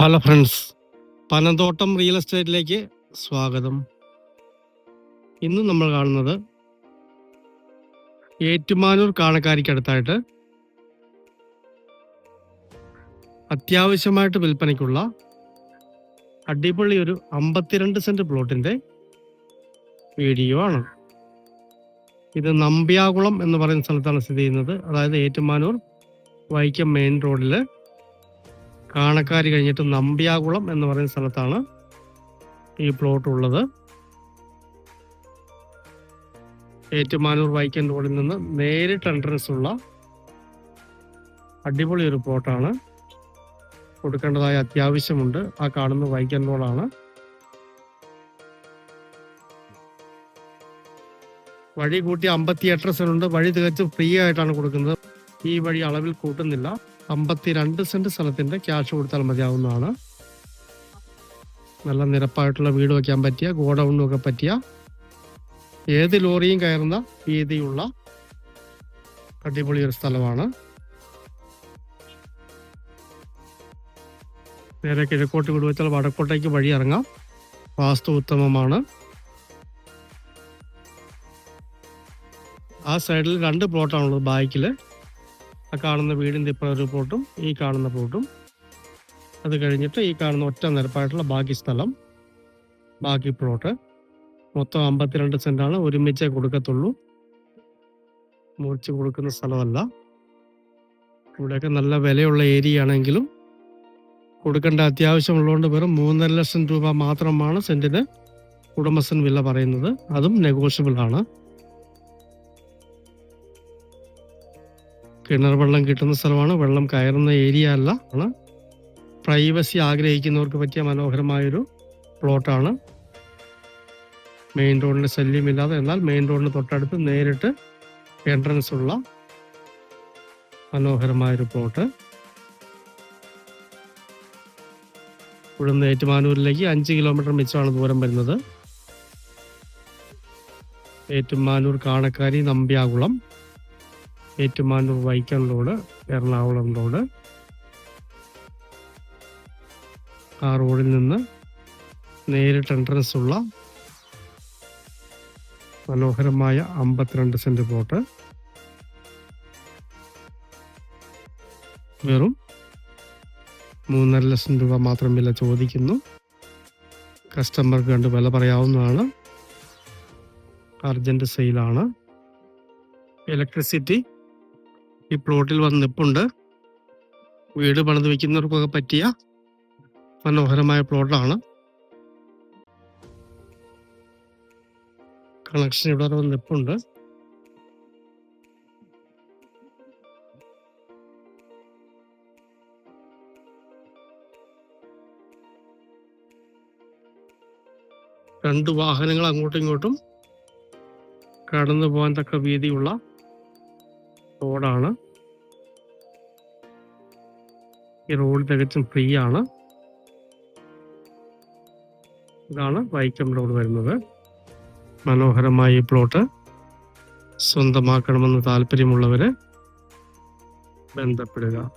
Hello friends Panamthottam real എസ്റ്റേറ്റിലേക്ക് സ്വാഗതം. ഇന്ന് നമ്മൾ കാണുന്നത് ഏറ്റുമാനൂർ കാണക്കാരിക്കടുത്തായിട്ട് അത്യാവശ്യമായിട്ട് വിൽപ്പനയ്ക്കുള്ള അടിപൊളി ഒരു അമ്പത്തിരണ്ട് സെന്റ് പ്ലോട്ടിന്റെ വീഡിയോ ആണ്. ഇത് നമ്പ്യാകുളം എന്ന് പറയുന്ന സ്ഥലത്താണ് സ്ഥിതി ചെയ്യുന്നത്. അതായത് ഏറ്റുമാനൂർ വൈക്കം മെയിൻ റോഡിൽ കാണക്കാരി കഴിഞ്ഞിട്ട് നമ്പ്യാകുളം എന്ന് പറയുന്ന സ്ഥലത്താണ് ഈ പ്ലോട്ട് ഉള്ളത്. ഏറ്റുമാനൂർ വൈക്കൻ റോഡിൽ നിന്ന് നേരിട്ട് എൻട്രൻസ് ഉള്ള അടിപൊളി ഒരു പ്ലോട്ടാണ് കൊടുക്കേണ്ടതായ അത്യാവശ്യമുണ്ട്. ആ കാണുന്ന വൈക്കൻ റോഡാണ് വഴി കൂട്ടി അമ്പത്തി എട്ട് സെന്റ് വഴി തികച്ചും ഫ്രീ ആയിട്ടാണ് കൊടുക്കുന്നത്. ഈ വഴി അളവിൽ കൂട്ടുന്നില്ല. അമ്പത്തിരണ്ട് സെന്റ് സ്ഥലത്തിന്റെ ക്യാഷ് കൊടുത്താൽ മതിയാവുന്നതാണ്. നല്ല നിരപ്പായിട്ടുള്ള വീട് വെക്കാൻ പറ്റിയ ഗോഡൌണും ഒക്കെ പറ്റിയ ഏത് ലോറിയും കയറുന്ന വീതിയുള്ള അടിപൊളി ഒരു സ്ഥലമാണ്. നേരെ കിഴക്കോട്ട് വീട് വെച്ചാൽ വടക്കോട്ടേക്ക് വഴി ഇറങ്ങാം. വാസ്തു ഉത്തമമാണ്. ആ സൈഡിൽ രണ്ട് പ്ലോട്ടാണുള്ളത് ബാക്കിൽ ആ കാണുന്ന വീടിന്റെ ഇപ്പുറം ഒരു പ്ലോട്ടും ഈ കാണുന്ന പ്ലോട്ടും അത് കഴിഞ്ഞിട്ട് ഈ കാണുന്ന ഒറ്റ നിരപ്പായിട്ടുള്ള ബാക്കി സ്ഥലം ബാക്കി പ്ലോട്ട്. മൊത്തം അമ്പത്തിരണ്ട് സെന്റാണ് ഒരുമിച്ചേ കൊടുക്കത്തുള്ളൂ. മുറിച്ച് കൊടുക്കുന്ന സ്ഥലമല്ല. ഇവിടെയൊക്കെ നല്ല വിലയുള്ള ഏരിയ ആണെങ്കിലും കൊടുക്കേണ്ട അത്യാവശ്യമുള്ളതുകൊണ്ട് വെറും മൂന്നര ലക്ഷം രൂപ മാത്രമാണ് സെന്റിന് ഉടമസ്ഥൻ വില പറയുന്നത്. അതും നെഗോഷ്യബിൾ ആണ്. കിണർ വെള്ളം കിട്ടുന്ന സ്ഥലമാണ്. വെള്ളം കയറുന്ന ഏരിയ അല്ല. ആണ്. പ്രൈവസി ആഗ്രഹിക്കുന്നവർക്ക് പറ്റിയ മനോഹരമായൊരു പ്ലോട്ടാണ്. മെയിൻ റോഡിന് ശല്യമില്ലാതെ എന്നാൽ മെയിൻ റോഡിന് തൊട്ടടുത്ത് നേരിട്ട് എൻട്രൻസ് ഉള്ള മനോഹരമായൊരു പ്ലോട്ട്. ഇവിടുന്ന് ഏറ്റുമാനൂരിലേക്ക് അഞ്ച് കിലോമീറ്റർ മിച്ചമാണ് ദൂരം വരുന്നത്. Ettumanoor Kanakkari നമ്പ്യാകുളം. Ettumanoor Vaikom road Ernakulam road. ആ റോഡിൽ നിന്ന് നേരിട്ട് എൻട്രൻസ് ഉള്ള മനോഹരമായ അമ്പത്തിരണ്ട് സെന്റ് പ്ലോട്ട് വെറും മൂന്നര ലക്ഷം രൂപ മാത്രം വില ചോദിക്കുന്നു. കസ്റ്റമർക്ക് കണ്ട് വില പറയാവുന്നതാണ്. അർജന്റ് സെയിലാണ് ഇലക്ട്രിസിറ്റി ഈ പ്ലോട്ടിൽ വന്ന് നിപ്പുണ്ട് വീട് പണിത് വെക്കുന്നവർക്കൊക്കെ പറ്റിയ മനോഹരമായ പ്ലോട്ടാണ്. കണക്ഷൻ ഇവിടെ വന്ന് നിപ്പുണ്ട് രണ്ട് വാഹനങ്ങൾ അങ്ങോട്ടും ഇങ്ങോട്ടും കടന്നു പോകാൻ തക്ക വീതിയുള്ള റോഡാണ്. ഈ റോഡ് തികച്ചും ഫ്രീ ആണ്. ഇതാണ് വൈക്കം റോഡ് വരുന്നത്. മനോഹരമായ ഈ പ്ലോട്ട് സ്വന്തമാക്കണമെന്ന് താല്പര്യമുള്ളവര് ബന്ധപ്പെടുക.